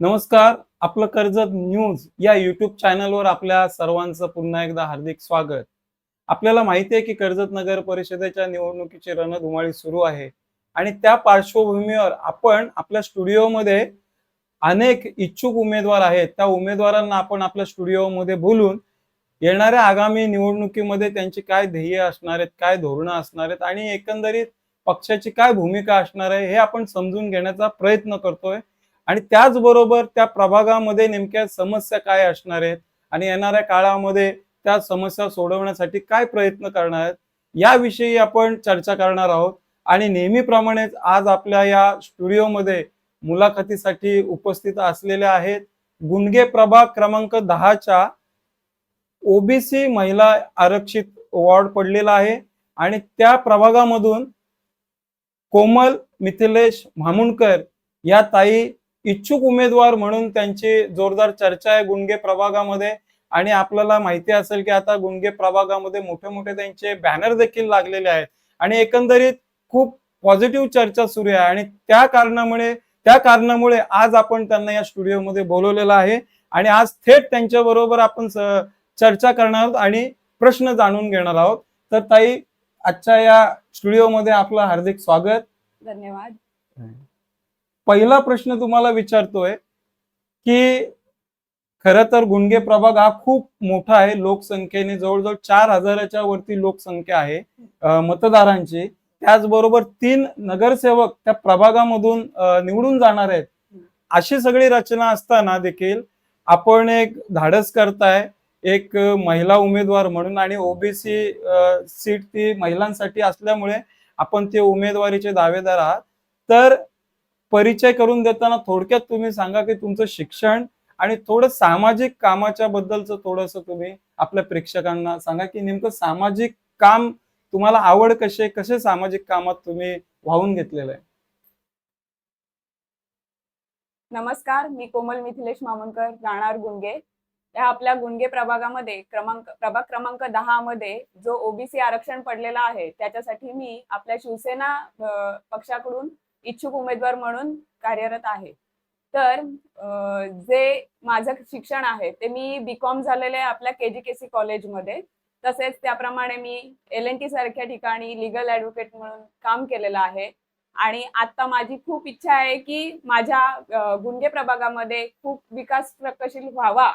नमस्कार आपलं कर्जत न्यूज या युट्यूब चॅनलवर आपल्या सर्वांचं पुन्हा एकदा हार्दिक स्वागत. आपल्याला माहिती आहे की कर्जत नगर परिषदेच्या निवडणुकीची रणधुमाळी सुरू आहे आणि त्या पार्श्वभूमीवर आपण आपल्या स्टुडिओमध्ये अनेक इच्छुक उमेदवार आहेत. त्या उमेदवारांना आपण आपल्या स्टुडिओमध्ये बोलून येणाऱ्या आगामी निवडणुकीमध्ये त्यांची काय ध्येय असणार आहेत काय धोरणं असणार आहेत आणि एकंदरीत पक्षाची काय भूमिका असणार आहे हे आपण समजून घेण्याचा प्रयत्न करतोय. आणि त्याचबरोबर त्या प्रभागामध्ये नेमक्या समस्या काय असणार आहेत आणि येणाऱ्या काळामध्ये त्या समस्या सोडवण्यासाठी काय प्रयत्न करणार आहेत याविषयी आपण चर्चा करणार आहोत. आणि नेहमीप्रमाणेच आज आपल्या या स्टुडिओमध्ये मुलाखतीसाठी उपस्थित असलेल्या आहेत गुणगे प्रभाग क्रमांक दहाच्या ओबीसी महिला आरक्षित वॉर्ड पडलेला आहे. आणि त्या प्रभागामधून कोमल मिथिलेश म्हामुणकर या ताई इच्छुक उमेदवार म्हणून त्यांची जोरदार चर्चा आहे गुंडगे प्रभागामध्ये. आणि आपल्याला माहिती असेल की आता गुंडगे प्रभागामध्ये मोठे मोठे त्यांचे बॅनर देखील लागलेले आहेत. आणि एकंदरीत खूप पॉझिटिव्ह चर्चा सुरू आहे. आणि त्या कारणामुळे त्या कारणामुळे आज आपण त्यांना या स्टुडिओमध्ये बोलवलेलं आहे. आणि आज थेट त्यांच्या बरोबर आपण चर्चा करणार आहोत आणि प्रश्न जाणून घेणार आहोत. तर ताई आजच्या या स्टुडिओमध्ये आपलं हार्दिक स्वागत. धन्यवाद. पहिला प्रश्न तुम्हाला विचारतोय की खर तर गुंडगे प्रभाग हा खूप मोठा आहे लोकसंख्येने जवळजवळ चार हजाराच्या वरती लोकसंख्या आहे मतदारांची. त्याचबरोबर तीन नगरसेवक त्या प्रभागामधून निवडून जाणार आहेत. अशी सगळी रचना असताना देखील आपण एक धाडस करताय एक महिला उमेदवार म्हणून आणि ओबीसी सीट ती महिलांसाठी असल्यामुळे आपण ते उमेदवारीचे दावेदार आहात. तर परिचय करून देताना थोडक्यात तुम्ही सांगा की तुमचं शिक्षण आणि थोडं सामाजिक कामाच्या बद्दलचं थोडस तुम्ही आपल्या प्रेक्षकांना सांगा की नेमकं सामाजिक काम तुम्हाला आवड कसे कसे सामाजिक कामात तुम्ही वाहून घेतलेलं आहे? नमस्कार मी कोमल मिथिलेश मामनकर राहणार गुंडगे या आपल्या गुंडगे प्रभागामध्ये क्रमांक प्रभाग क्रमांक दहा मध्ये जो ओबीसी आरक्षण पडलेला आहे त्याच्यासाठी मी आपल्या शिवसेना पक्षाकडून इच्छुक उमेदवार म्हणून कार्यरत आहे. तर जे माझं शिक्षण आहे ते मी बी कॉम झालेले आहे आपल्या के जी के सी कॉलेजमध्ये. तसेच त्याप्रमाणे मी एल एन टी सारख्या ठिकाणी लिगल ॲडव्होकेट म्हणून काम केलेलं आहे. आणि आता माझी खूप इच्छा आहे की माझ्या गुंडे प्रभागामध्ये खूप विकास प्रकशील व्हावा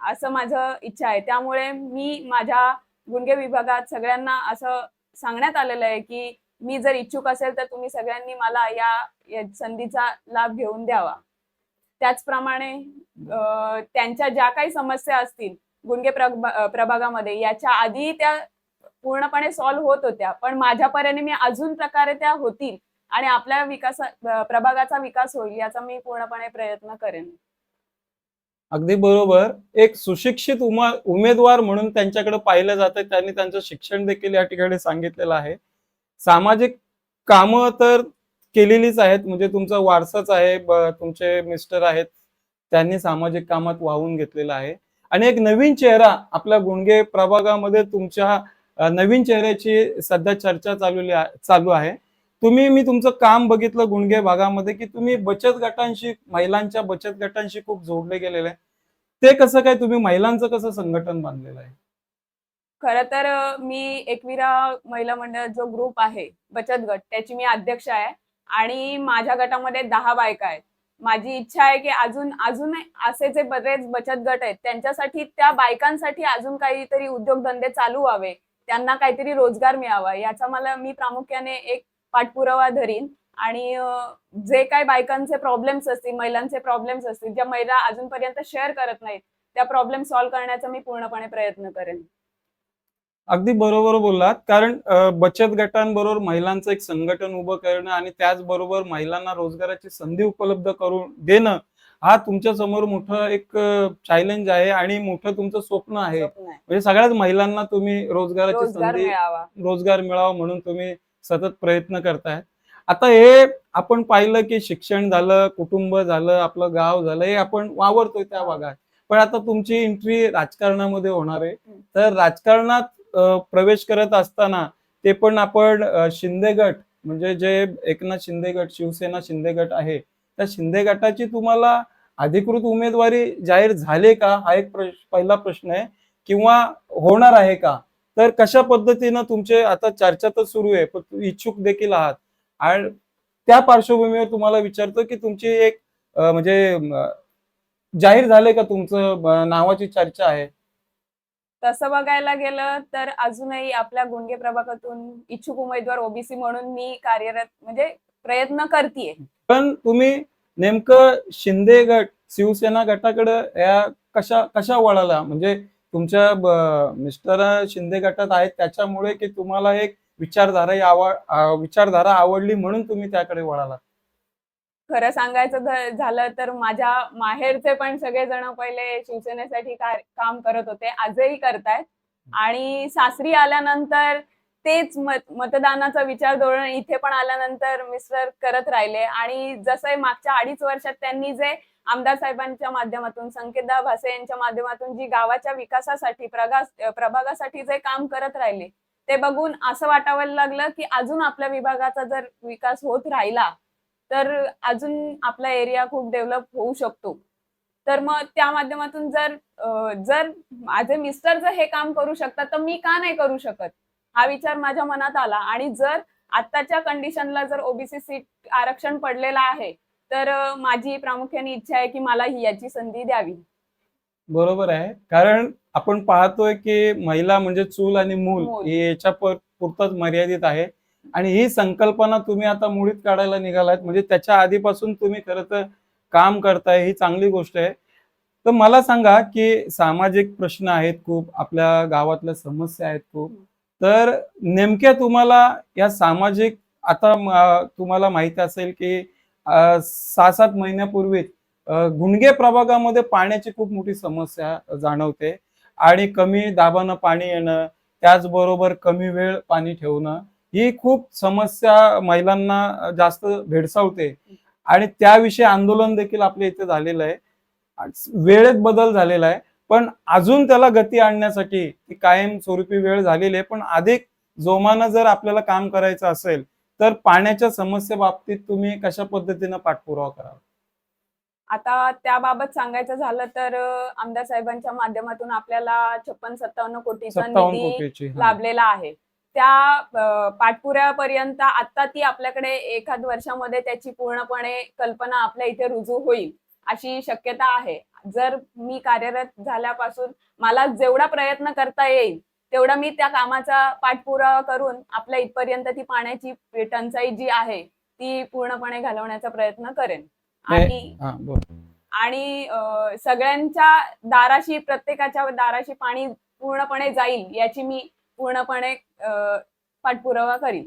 असं माझं इच्छा आहे. त्यामुळे मी माझ्या गुंडे विभागात सगळ्यांना असं सांगण्यात आलेलं आहे की मी जर इच्छुक असेल तर तुम्ही सगळ्यांनी मला या संधीचा लाभ घेऊन द्यावा. त्याचप्रमाणे त्यांच्या ज्या काही समस्या असतील गुणगे प्रभागामध्ये याच्या आधी त्या पूर्णपणे सॉल्व्ह होत होत्या. पण माझ्या मी अजून प्रकारे त्या होतील आणि आपल्या विकास प्रभागाचा विकास होईल याचा मी पूर्णपणे प्रयत्न करेन. अगदी बरोबर. एक सुशिक्षित उमेदवार म्हणून त्यांच्याकडे पाहिलं जातं त्यांनी त्यांचं शिक्षण देखील या ठिकाणी सांगितलेलं आहे. सामाजिक कामं तर केलेलीच आहेत. म्हणजे तुमचा वारसाच आहे तुमचे मिस्टर आहेत. त्यांनी सामाजिक कामात वाहून घेतलेला आहे. आणि एक नवीन चेहरा आपल्या गुणगे प्रभागामध्ये तुमच्या नवीन चेहऱ्याची सध्या चर्चा चालू चालू आहे. तुम्ही मी तुमचं काम बघितलं गुणगे भागामध्ये की तुम्ही बचत गटांशी महिलांच्या बचत गटांशी खूप जोडले गेलेले आहे. ते कसं काय तुम्ही महिलांचं कसं संघटन बांधलेलं आहे? खरं तर मी एकविरा महिला मंडळ जो ग्रुप आहे बचत गट त्याची मी अध्यक्ष आहे आणि माझ्या गटामध्ये दहा बायका आहेत. माझी इच्छा आहे की अजून अजून असे जे बरेच बचत गट आहेत त्यांच्यासाठी त्या बायकांसाठी अजून काहीतरी उद्योगधंदे चालू व्हावे त्यांना काहीतरी रोजगार मिळावा याचा मला मी प्रामुख्याने एक पाठपुरावा धरीन. आणि जे काही बायकांचे प्रॉब्लेम्स असतील महिलांचे प्रॉब्लेम्स असतील ज्या महिला अजूनपर्यंत शेअर करत नाहीत त्या प्रॉब्लेम सॉल्व्ह करण्याचा मी पूर्णपणे प्रयत्न करेन. अगदी बरोबर बोललात. कारण बचत गटांबरोबर महिलांचं एक संघटन उभं करणं आणि त्याचबरोबर महिलांना रोजगाराची संधी उपलब्ध करून देणं हा तुमच्यासमोर मोठं एक चॅलेंज आहे आणि मोठं तुमचं स्वप्न आहे. म्हणजे सगळ्याच महिलांना तुम्ही रोजगाराची रोजगार संधी रोजगार मिळावा म्हणून तुम्ही सतत प्रयत्न करताय. आता हे आपण पाहिलं की शिक्षण झालं कुटुंब झालं आपलं गाव झालं हे आपण वावरतोय त्या भागात. पण आता तुमची एंट्री राजकारणामध्ये होणार आहे. तर राजकारणात प्रवेश करत असताना ते पण आपण शिंदे गट म्हणजे जे एकनाथ शिंदे गट शिवसेना शिंदे गट आहे त्या शिंदे गटाची तुम्हाला अधिकृत उमेदवारी जाहीर झाले का? हा एक पहिला प्रश्न आहे. किंवा होणार आहे का? तर कशा पद्धतीनं तुमचे आता चर्चा तर सुरू आहे पण इच्छुक देखील आहात. आणि त्या पार्श्वभूमीवर तुम्हाला विचारतो की तुमची एक म्हणजे जाहीर झाले का तुमचं नावाची चर्चा आहे? तसं बघायला गेलं तर अजूनही आपल्या गुणगे प्रभागातून इच्छुक उमेदवार ओबीसी म्हणून मी कार्यरत म्हणजे प्रयत्न करते पण तुम्ही नेमकं शिंदे गट शिवसेना गटाकडे या कशा कशा वळाला? म्हणजे तुमच्या मिस्टर शिंदे गटात आहेत त्याच्यामुळे की तुम्हाला एक विचारधारा आवड विचारधारा आवडली म्हणून तुम्ही त्याकडे वळाला? खरं सांगायचं झालं तर माझ्या माहेरचे पण सगळेजण पहिले शिवसेनेसाठी काम करत होते आजही करतायत. आणि सासरी आल्यानंतर तेच मत मतदानाचा विचार धोरण इथे पण आल्यानंतर मिस्टर करत राहिले. आणि जसं मागच्या अडीच वर्षात त्यांनी जे आमदार साहेबांच्या माध्यमातून संकेतदा भासे यांच्या माध्यमातून जी गावाच्या विकासासाठी प्रगास प्रभागासाठी जे काम करत राहिले ते बघून असं वाटावं लागलं की अजून आपल्या विभागाचा जर विकास होत राहिला तर अजून आपला एरिया खूप डेव्हलप होऊ शकतो. तर मग त्या माध्यमातून जर जर माझे मिस्टर जर हे काम करू शकतात तर मी का नाही करू शकत? हा विचार माझ्या मनात आला. आणि जर आत्ताच्या कंडिशनला जर ओबीसी सीट आरक्षण पडलेलं आहे तर माझी प्रामुख्याने इच्छा आहे की मला ही याची संधी द्यावी. बरोबर आहे. कारण आपण पाहतोय की महिला म्हणजे चूल आणि मूल याच्या पर- पुरतच मर्यादित आहे. आणि ही संकल्पना तुम्ही आता मुळीत काढायला निघालात म्हणजे त्याच्या आधीपासून तुम्ही खरं तर काम करताय ही चांगली गोष्ट आहे. तर मला सांगा की सामाजिक प्रश्न आहेत खूप आपल्या गावातल्या समस्या आहेत खूप. तर नेमक्या तुम्हाला या सामाजिक आता तुम्हाला माहिती असेल की सहा सात महिन्यापूर्वी गुणगे प्रभागामध्ये पाण्याची खूप मोठी समस्या जाणवते. आणि कमी दाबानं पाणी येणं त्याचबरोबर कमी वेळ पाणी ठेवणं ही खूप समस्या महिलांना जास्त भेडसावते. आणि त्याविषयी आंदोलन देखील आपल्या इथे झालेलं आहे. वेळेत बदल झालेला आहे. पण अजून त्याला गती आणण्यासाठी ती कायम स्वरूपी वेळ झालेली आहे. पण अधिक जोमानं जर आपल्याला काम करायचं असेल तर पाण्याच्या समस्ये बाबतीत तुम्ही कशा पद्धतीनं पाठपुरावा कराल आता त्याबाबत सांगायचं झालं तर आमदार साहेबांच्या माध्यमातून आपल्याला छप्पन सत्तावन्न कोटीचा निधी. लाभलेला आहे. त्या अं, पाठपुराव्यापर्यंत आता ती आपल्याकडे एखाद वर्षामध्ये त्याची पूर्णपणे कल्पना आपल्या इथे रुजू होईल अशी शक्यता आहे. जर मी कार्यरत झाल्यापासून मला जेवढा प्रयत्न करता येईल तेवढा मी त्या कामाचा पाठपुरावा करून आपल्या इथपर्यंत ती पाण्याची टंचाई जी आहे ती पूर्णपणे घालवण्याचा प्रयत्न करेन. आणि आणि सगळ्यांच्या दाराशी प्रत्येकाच्या दाराशी पाणी पूर्णपणे जाईल याची मी पूर्णपणे पाठपुरावा आणि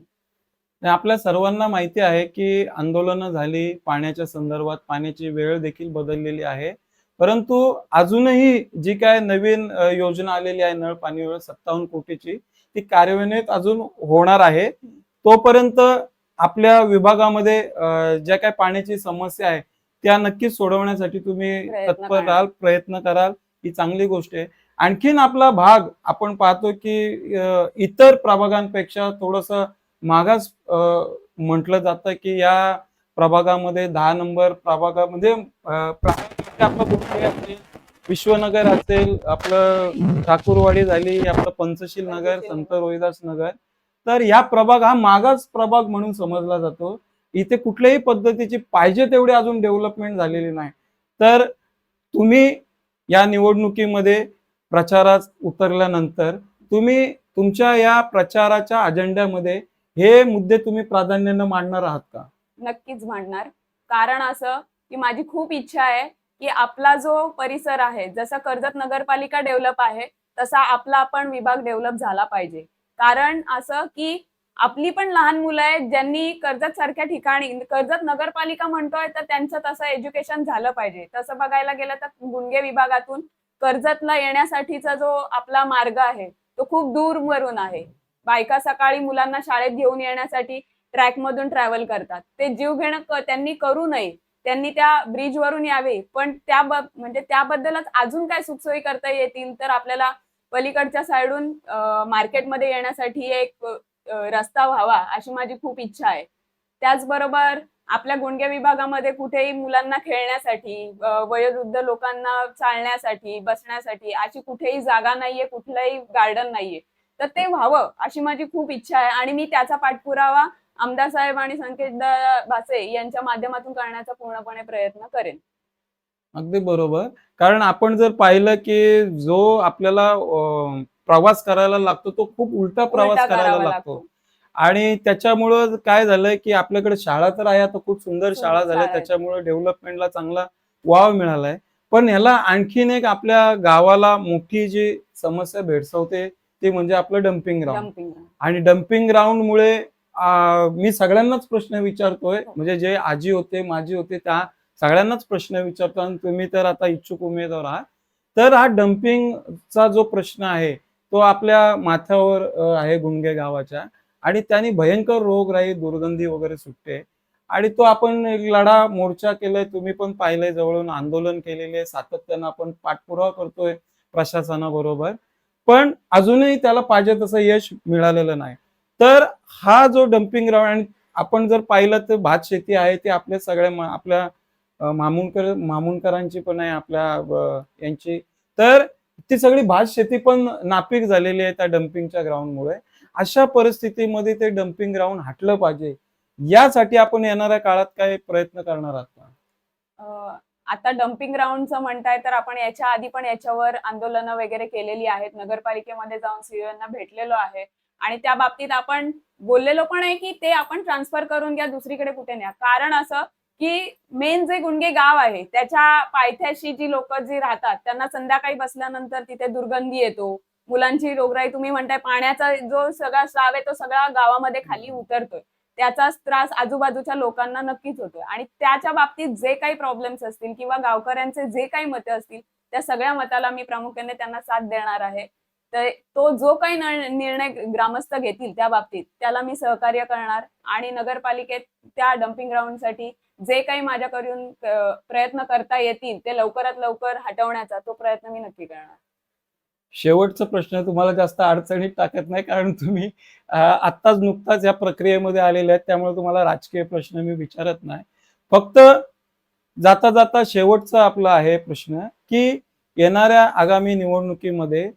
आपल्या सर्वांना माहिती आहे की आंदोलनं झाली पाण्याच्या संदर्भात पाण्याची वेळ देखील बदललेली आहे. परंतु अजूनही जी काय नवीन योजना आलेली आहे नळ पाणी योजना सत्तावन्न कोटीची ती कार्यान्वित अजून होणार आहे. तोपर्यंत आपल्या विभागामध्ये ज्या काय पाण्याची समस्या आहे त्या नक्कीच सोडवण्यासाठी तुम्ही तत्पर. राहाल प्रयत्न कराल. ही चांगली गोष्ट आहे. आणखीन आपला भाग आपण पाहतो की इतर प्रभागांपेक्षा थोडस मागास म्हटलं जातं की या प्रभागामध्ये दहा नंबर प्रभागामध्ये आपलं असेल विश्वनगर असेल आपलं ठाकूरवाडी झाली आपलं पंचशील नगर संत रोहिदास नगर. तर या प्रभाग हा मागास प्रभाग म्हणून समजला जातो. इथे कुठल्याही पद्धतीची पाहिजे तेवढी अजून डेव्हलपमेंट झालेली नाही. तर तुम्ही या निवडणुकीमध्ये प्रचारात उतरल्यानंतर तुम्ही तुमच्या या प्रचाराच्या अजेंड्यामध्ये हे मुद्दे तुम्ही प्राधान्यानं मांडणार आहात का? नक्कीच मांडणार. कारण असं की माझी खूप इच्छा आहे की आपला जो परिसर आहे जसा कर्जत नगरपालिका डेव्हलप आहे तसा आपला पण विभाग डेव्हलप झाला पाहिजे. कारण असं की आपली पण लहान मुलं आहेत ज्यांनी कर्जत सारख्या ठिकाणी कर्जत नगरपालिका म्हणतोय तर त्यांचं तसं एज्युकेशन झालं पाहिजे. तसं बघायला गेलं तर गुणगे विभागातून कर्जतला येण्यासाठीचा जो आपला मार्ग आहे तो खूप दूर वरून आहे. बायका सकाळी मुलांना शाळेत घेऊन येण्यासाठी ट्रॅक मधून ट्रॅव्हल करतात. ते जीव घेणं त्यांनी करू नये. त्यांनी त्या ब्रिज वरून यावे. पण त्या म्हणजे त्याबद्दलच अजून काय सुखसोयी करता येतील तर आपल्याला पलीकडच्या साईडून मार्केटमध्ये येण्यासाठी एक रस्ता व्हावा अशी माझी खूप इच्छा आहे. त्याचबरोबर आपल्या गुंडगे विभागामध्ये कुठेही मुलांना खेळण्यासाठी वयोवृद्ध लोकांना चालण्यासाठी बसण्यासाठी अशी कुठेही जागा नाहीये कुठलंही गार्डन नाहीये. तर ते व्हावं अशी माझी खूप इच्छा आहे आणि मी त्याचा पाठपुरावा आमदार साहेब आणि संकेत भासे यांच्या माध्यमातून करण्याचा पूर्णपणे प्रयत्न करेन. अगदी बरोबर. कारण आपण जर पाहिलं की जो आपल्याला प्रवास करायला लागतो तो खूप उलटा प्रवास करायला लागतो. आणि त्याच्यामुळं काय झालंय की आपल्याकडे शाळा तर आहे आता खूप सुंदर शाळा झाल्या. त्याच्यामुळे डेव्हलपमेंटला चांगला वाव मिळालाय. पण ह्याला आणखीन एक आपल्या गावाला मोठी जी समस्या भेडसावते ती म्हणजे आपलं डम्पिंग ग्राउंड आणि डम्पिंग ग्राउंड मुळे मी सगळ्यांनाच प्रश्न विचारतोय हो. म्हणजे जे आजी होते माजी होते त्या सगळ्यांनाच प्रश्न विचारतो आणि तुम्ही तर आता इच्छुक उमेदवार आहात. तर हा डम्पिंगचा जो प्रश्न आहे तो आपल्या माथ्यावर आहे गुंगे गावाच्या. आणि त्यांनी भयंकर रोगराई दुर्गंधी वगैरे सुटते. आणि तो आपण एक लढा मोर्चा केलाय तुम्ही पण पाहिलंय जवळून आंदोलन केलेले आहे सातत्यानं आपण पाठपुरावा करतोय प्रशासनाबरोबर. पण अजूनही त्याला पाहिजे तसं यश मिळालेलं नाही. तर हा जो डम्पिंग ग्राउंड आणि आपण जर पाहिलं तर भात शेती आहे ते आपल्या सगळ्या आपल्या अ, मामुनकर मामुनकरांची पण आहे आपल्या यांची. तर ती सगळी भात शेती पण नापीक झालेली आहे त्या डम्पिंगच्या ग्राउंडमुळे अशा परिस्थितीमध्ये ते डम्पिंग ग्राउंड हटलं पाहिजे. यासाठी आपण येणाऱ्या काळात काय प्रयत्न करणार आहात का? आता डम्पिंग ग्राउंडचं म्हणताय तर आपण याच्या आधी पण याच्यावर आंदोलनं वगैरे केलेली आहेत. नगरपालिकेमध्ये जाऊन सीओ भेटलेलो आहे. आणि त्या बाबतीत आपण बोललेलो पण आहे की ते आपण ट्रान्सफर करून घ्या दुसरीकडे कुठे न्या. कारण असं की मेन जे गुणगे गाव आहे त्याच्या पायथ्याशी जी लोक जी राहतात त्यांना संध्याकाळी बसल्यानंतर तिथे दुर्गंधी येतो. मुलांची रोगराई तुम्ही म्हणताय पाण्याचा जो सगळा स्राव आहे तो सगळा गावामध्ये खाली उतरतोय. त्याचा त्रास आजूबाजूच्या लोकांना नक्कीच होतोय. आणि त्याच्या बाबतीत जे काही प्रॉब्लेम्स असतील किंवा गावकऱ्यांचे जे काही मतं असतील त्या सगळ्या मताला मी प्रामुख्याने त्यांना साथ देणार आहे. तर तो जो काही निर्णय ग्रामस्थ घेतील त्या बाबतीत त्याला मी सहकार्य करणार आणि नगरपालिकेत त्या डम्पिंग ग्राउंडसाठी जे काही माझ्याकडून प्रयत्न करता येतील ते लवकरात लवकर हटवण्याचा तो प्रयत्न मी नक्की करणार. शेवटचा प्रश्न तुम्हाला जास्त अडचणीत टाकत नाही कारण तुम्ही आत्ताच नुकताच या प्रक्रियेमध्ये आलेले आहेत त्यामुळे तुम्हाला राजकीय प्रश्न मी विचारत नाही. फक्त जाता जाता शेवटचा आपला आहे प्रश्न की येणाऱ्या आगामी निवडणुकीमध्ये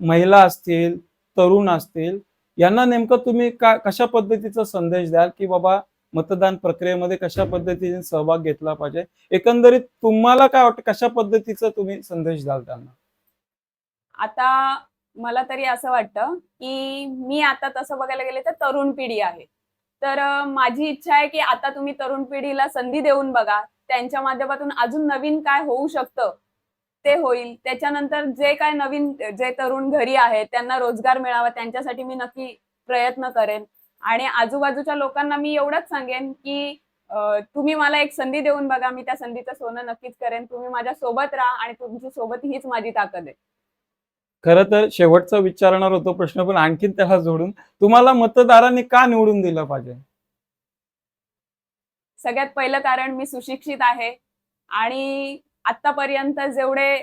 महिला असतील तरुण असतील यांना नेमकं तुम्ही का कशा पद्धतीचा संदेश द्याल की बाबा मतदान प्रक्रियेमध्ये कशा पद्धतीने सहभाग घेतला पाहिजे? एकंदरीत तुम्हाला काय वाटतं कशा पद्धतीचा तुम्ही संदेश द्याल त्यांना? आता मला तरी असं वाटतं की मी आता तसं बघायला गेले तर तरुण पिढी आहे. तर माझी इच्छा आहे की आता तुम्ही तरुण पिढीला संधी देऊन बघा. त्यांच्या माध्यमातून अजून नवीन काय होऊ शकतं ते होईल. त्याच्यानंतर जे काय नवीन जे तरुण घरी आहेत त्यांना रोजगार मिळावा त्यांच्यासाठी मी नक्की प्रयत्न करेन. आणि आजूबाजूच्या लोकांना मी एवढंच सांगेन की तुम्ही मला एक संधी देऊन बघा. मी त्या संधीचं सोनं नक्कीच करेन. तुम्ही माझ्या सोबत राहा आणि तुमची सोबत हीच माझी ताकद आहे. खरं तर शेवटचा विचारणार होतो प्रश्न पण आणखीन त्याला जोडून. तुम्हाला मतदारांनी का निवडून दिलं पाहिजे? सगळ्यात पहिलं कारण मी सुशिक्षित आहे आणि आतापर्यंत जेवढे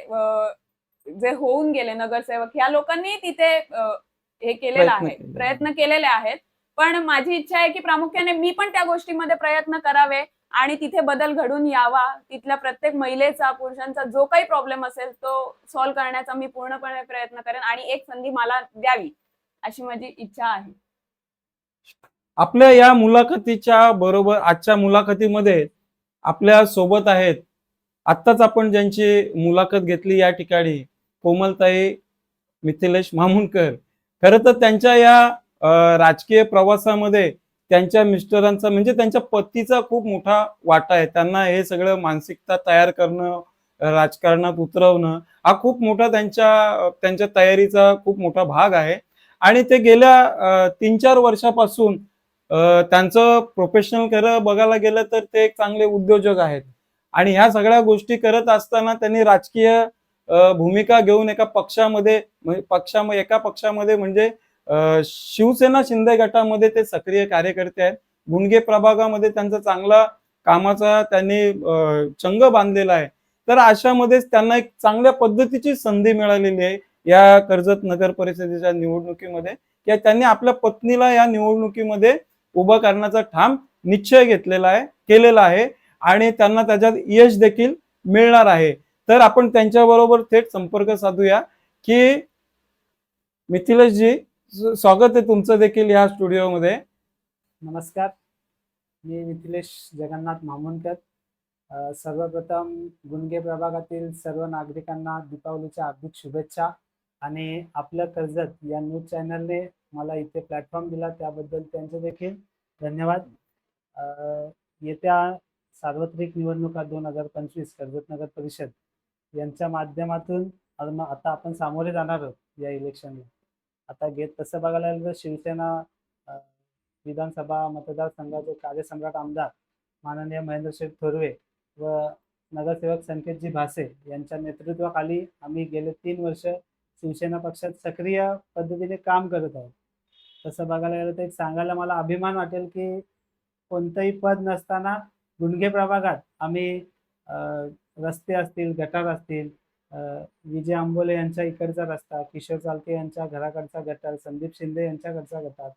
जे होऊन गेले नगरसेवक ह्या लोकांनी तिथे हे केलेलं आहे. प्रयत्न केलेले आहेत. पण माझी इच्छा आहे की प्रामुख्याने मी पण त्या गोष्टीमध्ये प्रयत्न करावे. आणि तिथे बदल घडून यावा. तिथल्या प्रत्येक महिलेचा पुरुषांचा जो काही प्रॉब्लेम असेल तो सॉल्व्ह करण्याचा मी पूर्णपणे प्रयत्न करेन आणि एक संधी मला द्यावी अशी माझी इच्छा आहे. आपल्या या मुलाखतीच्या बरोबर आजच्या मुलाखतीमध्ये आपल्यासोबत आहेत. आत्ताच आपण ज्यांची मुलाखत घेतली या ठिकाणी कोमलताई मिथिलेश मामुनकर. खरं तर त्यांच्या या राजकीय प्रवासामध्ये त्यांच्या मिस्टरांचा म्हणजे त्यांच्या पतीचा खूप मोठा वाटा आहे. त्यांना हे सगळं मानसिकता तयार करणं राजकारणात उतरवणं हा खूप मोठा त्यांच्या त्यांच्या तयारीचा खूप मोठा भाग आहे. आणि ते गेल्या तीन चार वर्षापासून त्यांचं प्रोफेशनल खरं बघायला गेलं तर ते एक चांगले उद्योजक आहेत. आणि ह्या सगळ्या गोष्टी करत असताना त्यांनी राजकीय भूमिका घेऊन एका पक्षामध्ये म्हणजे पक्षामध्ये एका पक्षामध्ये म्हणजे शिवसेना शिंदे गटामध्ये ते सक्रिय कार्यकर्ते आहेत. गुणगे प्रभागामध्ये त्यांचा चांगला कामाचा त्यांनी चंग बांधलेला आहे. तर अशामध्येच त्यांना एक चांगल्या पद्धतीची संधी मिळालेली आहे या कर्जत नगर परिषदेच्या निवडणुकीमध्ये. किंवा त्यांनी आपल्या पत्नीला या निवडणुकीमध्ये उभं करण्याचा ठाम निश्चय घेतलेला आहे केलेला आहे. आणि त्यांना त्याच्यात यश देखील मिळणार आहे. तर आपण त्यांच्याबरोबर थेट संपर्क साधूया की मिथिलेशजी जी स्वागत आहे तुमचं देखील या स्टुडिओमध्ये. नमस्कार. मी मिथिलेश जगन्नाथ मामुनकर सर्वप्रथम गुणगे प्रभागातील सर्व नागरिकांना दीपावलीच्या हार्दिक शुभेच्छा आणि आपलं कर्जत या न्यूज चॅनलने मला इथे प्लॅटफॉर्म दिला त्याबद्दल त्यांचे देखील धन्यवाद. येत्या सार्वत्रिक निवडणुका दोन हजार पंचवीस कर्जत नगर परिषद यांच्या माध्यमातून आता आपण सामोरे जाणार आहोत या इलेक्शनला. आता घेत तसं बघायला गेलं तर शिवसेना विधानसभा मतदारसंघाचे कार्यसम्राट आमदार माननीय महेंद्र थोरवे व नगरसेवक संकेतजी भासे यांच्या नेतृत्वाखाली आम्ही गेले तीन वर्ष शिवसेना पक्षात सक्रिय पद्धतीने काम करत आहोत. तसं बघायला गेलं तर एक सांगायला मला अभिमान वाटेल की कोणतंही पद नसताना गुंडगे प्रभागात आम्ही रस्ते असतील गटार असतील विजय आंबोले यांच्या इकडचा रस्ता किशोर चालके यांच्या घराकडचा गटार संदीप शिंदे यांच्याकडचा गटार.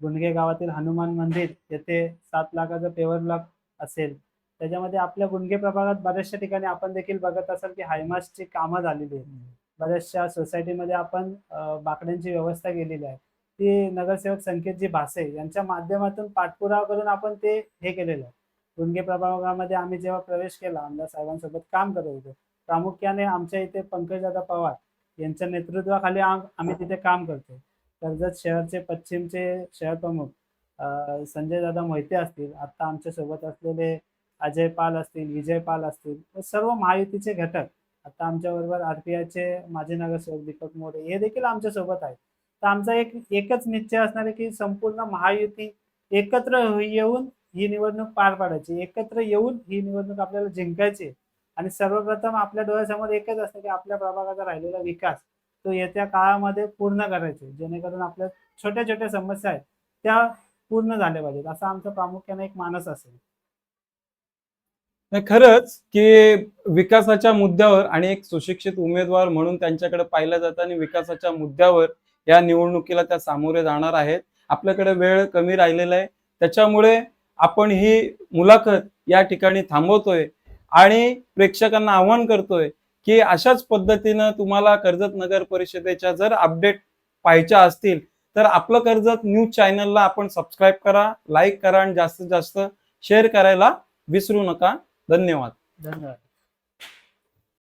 गुंडगे गावातील हनुमान मंदिर येथे सात लाखाचं पेवर ब्लॉक असेल. त्याच्यामध्ये आपल्या गुंडगे प्रभागात बऱ्याचशा ठिकाणी आपण देखील बघत असाल की हायमासची कामं झालेली आहेत. बऱ्याचशा सोसायटीमध्ये आपण बाकड्यांची व्यवस्था केलेली आहे. ती नगरसेवक संकेतजी भासे यांच्या माध्यमातून पाठपुरावा करून आपण ते हे केलेलं आहे. गुंडगे प्रभागामध्ये आम्ही जेव्हा प्रवेश केला आमदार साहेबांसोबत काम करत होतो प्रामुख्याने आमच्या इथे पंकजदादा पवार यांच्या नेतृत्वाखाली आम्ही तिथे काम करतो कर्जत शहरचे पश्चिमचे शहर प्रमुख संजय दादा मोहिते असतील आता आमच्यासोबत असलेले अजय पाल असतील विजय पाल असतील व सर्व महायुतीचे घटक आता आमच्याबरोबर आर पी आयचे माजी नगरसेवक दीपक मोरे हे देखील आमच्यासोबत आहेत तर आमचा एक एकच निश्चय असणार आहे की संपूर्ण महायुती एकत्र येऊन ही निवडणूक पार पाडायची एकत्र येऊन ही निवडणूक आपल्याला जिंकायची आहे. आणि सर्वप्रथम आपल्या डोळ्यासमोर एकच असतं की आपल्या प्रभागाचा राहिलेला विकास तो येत्या काळामध्ये पूर्ण करायचे जेणेकरून आपल्या छोट्या छोट्या समस्या आहेत त्या पूर्ण झाल्या पाहिजेत. असा आमचा प्रामुख्याने एक मानस असेल. खरंच की विकासाच्या मुद्द्यावर आणि एक सुशिक्षित उमेदवार म्हणून त्यांच्याकडे पाहिलं जातं आणि विकासाच्या मुद्द्यावर या निवडणुकीला त्या सामोरे जाणार आहेत. आपल्याकडे वेळ कमी राहिलेला आहे. त्याच्यामुळे आपण ही मुलाखत या ठिकाणी थांबवतोय. आणि प्रेक्षकांना आव्हान करतोय की अशाच पद्धतीनं तुम्हाला कर्जत नगर परिषदेच्या जर अपडेट पाहायच्या असतील तर आपलं कर्जत न्यूज चॅनलला आपण सबस्क्राईब करा लाईक करा आणि जास्तीत जास्त शेअर करायला विसरू नका. धन्यवाद. धन्यवाद.